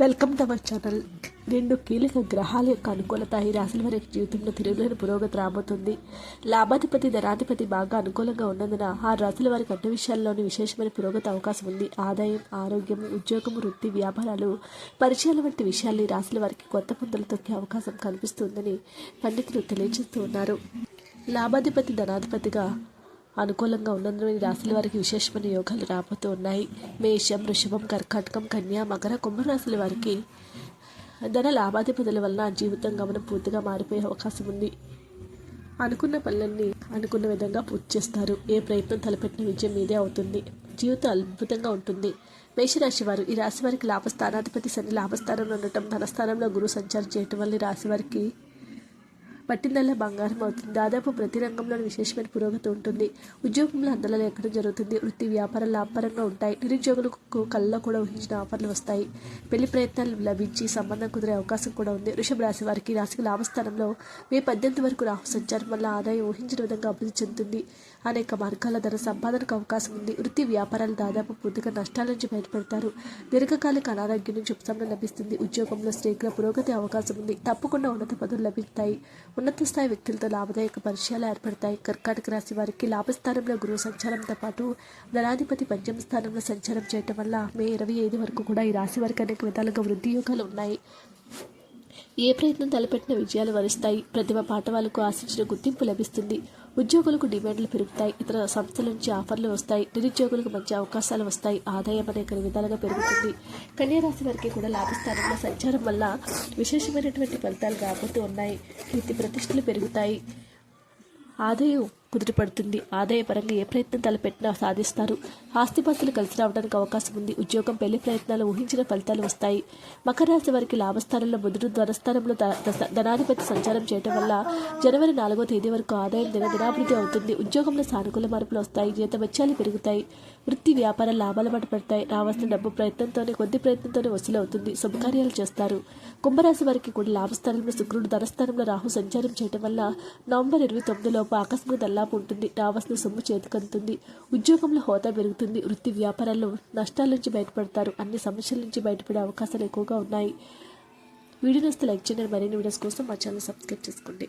Welcome to our channel. రెండు కీలక గ్రహాల యొక్క అనుకూలత ఈ రాశుల వారి జీవితంలో తిరుగులేని పురోగతి రాబోతుంది. లాభాధిపతి ధనాధిపతి బాగా అనుకూలంగా ఉన్నందున ఆ రాశుల వారికి అన్ని విషయాల్లోని విశేషమైన పురోగతి అవకాశం ఉంది. ఆదాయం ఆరోగ్యం ఉద్యోగం వృత్తి వ్యాపారాలు పరిచయాల వంటి విషయాలు ఈ రాశుల వారికి కొత్త పొందలు తొక్కే అవకాశం కనిపిస్తుందని పండితులు తెలియజేస్తూ ఉన్నారు. లాభాధిపతి ధనాధిపతిగా అనుకూలంగా ఉన్నందున ఈ రాశుల వారికి విశేషమైన యోగాలు రాబోతూ ఉన్నాయి. మేషం వృషభం కర్కాటకం కన్యా మకర కుంభరాశుల వారికి ధన లాభాధిపతుల వలన జీవితం గమనం పూర్తిగా మారిపోయే అవకాశం ఉంది. అనుకున్న పనులన్నీ అనుకున్న విధంగా పూర్తి చేస్తారు. ఏ ప్రయత్నం తలపెట్టిన విజయం మీదే అవుతుంది. జీవితం అద్భుతంగా ఉంటుంది. మేషరాశి వారు ఈ రాశి వారికి లాభస్థానాధిపతి శని లాభస్థానంలో ఉండటం ధనస్థానంలో గురువు సంచారం చేయటం వల్ల రాశి వారికి పట్టిందల్లా బంగారం అవుతుంది. దాదాపు ప్రతి రంగంలో విశేషమైన పురోగతి ఉంటుంది. ఉద్యోగంలో అందలలో ఎక్కడ జరుగుతుంది. వృత్తి వ్యాపారాలు లాభపరంగా ఉంటాయి. నిరుద్యోగులకు కళ్ళలో కూడా ఊహించిన ఆఫర్లు వస్తాయి. పెళ్ళి ప్రయత్నాలు లభించి సంబంధం కుదిరే అవకాశం కూడా ఉంది. వృషభ రాశి వారికి రాశికి లాభస్థానంలో మే పద్దెనిమిది వరకు రాహు సంచారం వల్ల ఆదాయం ఊహించిన విధంగా అభివృద్ధి చెందుతుంది. అనేక మార్గాల ధర సంపాదనకు అవకాశం ఉంది. వృత్తి వ్యాపారాలు దాదాపు పూర్తిగా నష్టాల నుంచి బయటపడతారు. దీర్ఘకాలిక అనారోగ్యం నుంచి ఉపశమనం లభిస్తుంది. ఉద్యోగంలో శీఘ్ర పురోగతి అవకాశం ఉంది. తప్పకుండా ఉన్నత పదవులు లభిస్తాయి. ఉన్నత స్థాయి వ్యక్తులతో లాభదాయక పరిచయాలు ఏర్పడతాయి. కర్కాటక రాశి వారికి లాభస్థానంలో గురువు సంచారంతో పాటు ధనాధిపతి పంచమ స్థానంలో సంచారం చేయటం వల్ల మే ఇరవై ఐదు వరకు కూడా ఈ రాశి వారికి అనేక విధాలుగా వృద్ధి యోగాలు ఉన్నాయి. ఏ ప్రయత్నం తలపెట్టిన విజయాలు వరిస్తాయి. ప్రతిభ పాఠవాలకు ఆశించిన గుర్తింపు లభిస్తుంది. ఉద్యోగులకు డిమాండ్లు పెరుగుతాయి. ఇతర సంస్థల నుంచి ఆఫర్లు వస్తాయి. నిరుద్యోగులకు మంచి అవకాశాలు వస్తాయి. ఆదాయం అనేక విధాలుగా పెరుగుతుంది. కన్యారాశి వారికి కూడా లాభస్థానంలో సంచారం వల్ల విశేషమైనటువంటి ఫలితాలు రాబోతూ ఉన్నాయి. కీర్తి ప్రతిష్టలు పెరుగుతాయి. ఆదాయం కుదుటపడుతుంది. ఆదాయపరంగా ఏ ప్రయత్నం తలపెట్టినా సాధిస్తారు. ఆస్తిపాస్తులు కలిసి రావడానికి అవకాశం ఉంది. ఉద్యోగం పెళ్ళి ప్రయత్నాలు ఊహించిన ఫలితాలు వస్తాయి. మకర రాశి వారికి లాభస్థానంలో బుధుడు ధనస్థానంలో ధనాధిపతి సంచారం చేయడం వల్ల జనవరి నాలుగో తేదీ వరకు ఆదాయం దినదినాభివృద్ధి అవుతుంది. ఉద్యోగంలో సానుకూల మార్పులు వస్తాయి. జీతవత్యాలు పెరుగుతాయి. వృత్తి వ్యాపార లాభాలు బాట పడతాయి రావాల్సిన డబ్బు ప్రయత్నంతోనే కొద్ది ప్రయత్నంతోనే వసూలు అవుతుంది శుభకార్యాలు చేస్తారు. కుంభరాశి వారికి కూడా లాభస్థానంలో శుక్రుడు ధనస్థానంలో రాహు సంచారం చేయడం వల్ల నవంబర్ ఇరవై తొమ్మిది లోపు ఆకస్మిక దల్లాపు ఉంటుంది. రావాల్సిన సొమ్ము చేతికందుతుంది ఉద్యోగంలో హోదా పెరుగుతుంది. వృత్తి వ్యాపారాల్లో నష్టాల నుంచి బయటపడతారు. అన్ని సమస్యల నుంచి బయటపడే అవకాశాలు ఎక్కువగా ఉన్నాయి. వీడియో నస్తే లైక్ చేయండి. మరిన్ని వీడియోస్ కోసం మా ఛానల్ సబ్స్క్రైబ్ చేసుకోండి.